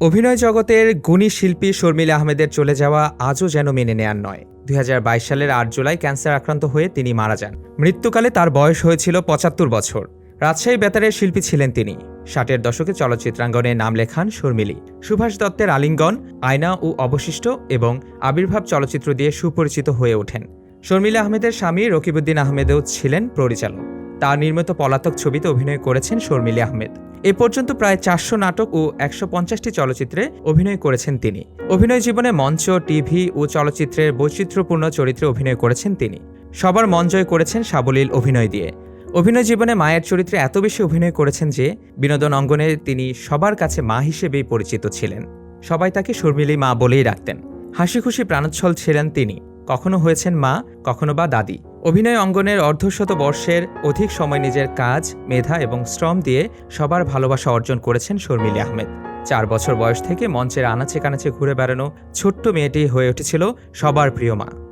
অভিনয় জগতের গুণী শিল্পী শর্মিলা আহমেদের চলে যাওয়া আজও যেন মেনে নেয়ার নয়। দুই সালের আট জুলাই ক্যান্সার আক্রান্ত হয়ে তিনি মারা যান। মৃত্যুকালে তার বয়স হয়েছিল পঁচাত্তর বছর। রাজশাহী বেতারের শিল্পী ছিলেন তিনি। ষাটের দশকে চলচ্চিত্রাঙ্গনে নাম লেখান শর্মিলি। সুভাষ দত্তের আলিঙ্গন, আয়না ও অবশিষ্ট এবং আবির্ভাব চলচ্চিত্র দিয়ে সুপরিচিত হয়ে ওঠেন। শর্মিলা আহমেদের স্বামী রকিবউদ্দিন আহমেদও ছিলেন পরিচালক। তার নির্মিত পলাতক ছবিতে অভিনয় করেছেন শর্মিলি আহমেদ। এ পর্যন্ত প্রায় চারশো নাটক ও একশো পঞ্চাশটি চলচ্চিত্রে অভিনয় করেছেন তিনি। অভিনয় জীবনে মঞ্চ, টিভি ও চলচ্চিত্রের বৈচিত্র্যপূর্ণ চরিত্রে অভিনয় করেছেন তিনি। সবার মন জয় করেছেন সাবলীল অভিনয় দিয়ে। অভিনয় জীবনে মায়ের চরিত্রে এত বেশি অভিনয় করেছেন যে, বিনোদন অঙ্গনে তিনি সবার কাছে মা হিসেবেই পরিচিত ছিলেন। সবাই তাকে শর্মিলি মা বলেই রাখতেন। হাসি খুশি প্রাণোচ্ছল ছিলেন তিনি। কখনো হয়েছেন মা, কখনো বা দাদি। অভিনয় অঙ্গনের অর্ধশত বর্ষের অধিক সময় নিজের কাজ, মেধা এবং শ্রম দিয়ে সবার ভালোবাসা অর্জন করেছেন শর্মিলি আহমেদ। চার বছর বয়স থেকে মঞ্চের আনাচে কানাচে ঘুরে বেড়ানো ছোট্ট মেয়েটি হয়ে উঠেছিল সবার প্রিয় মা।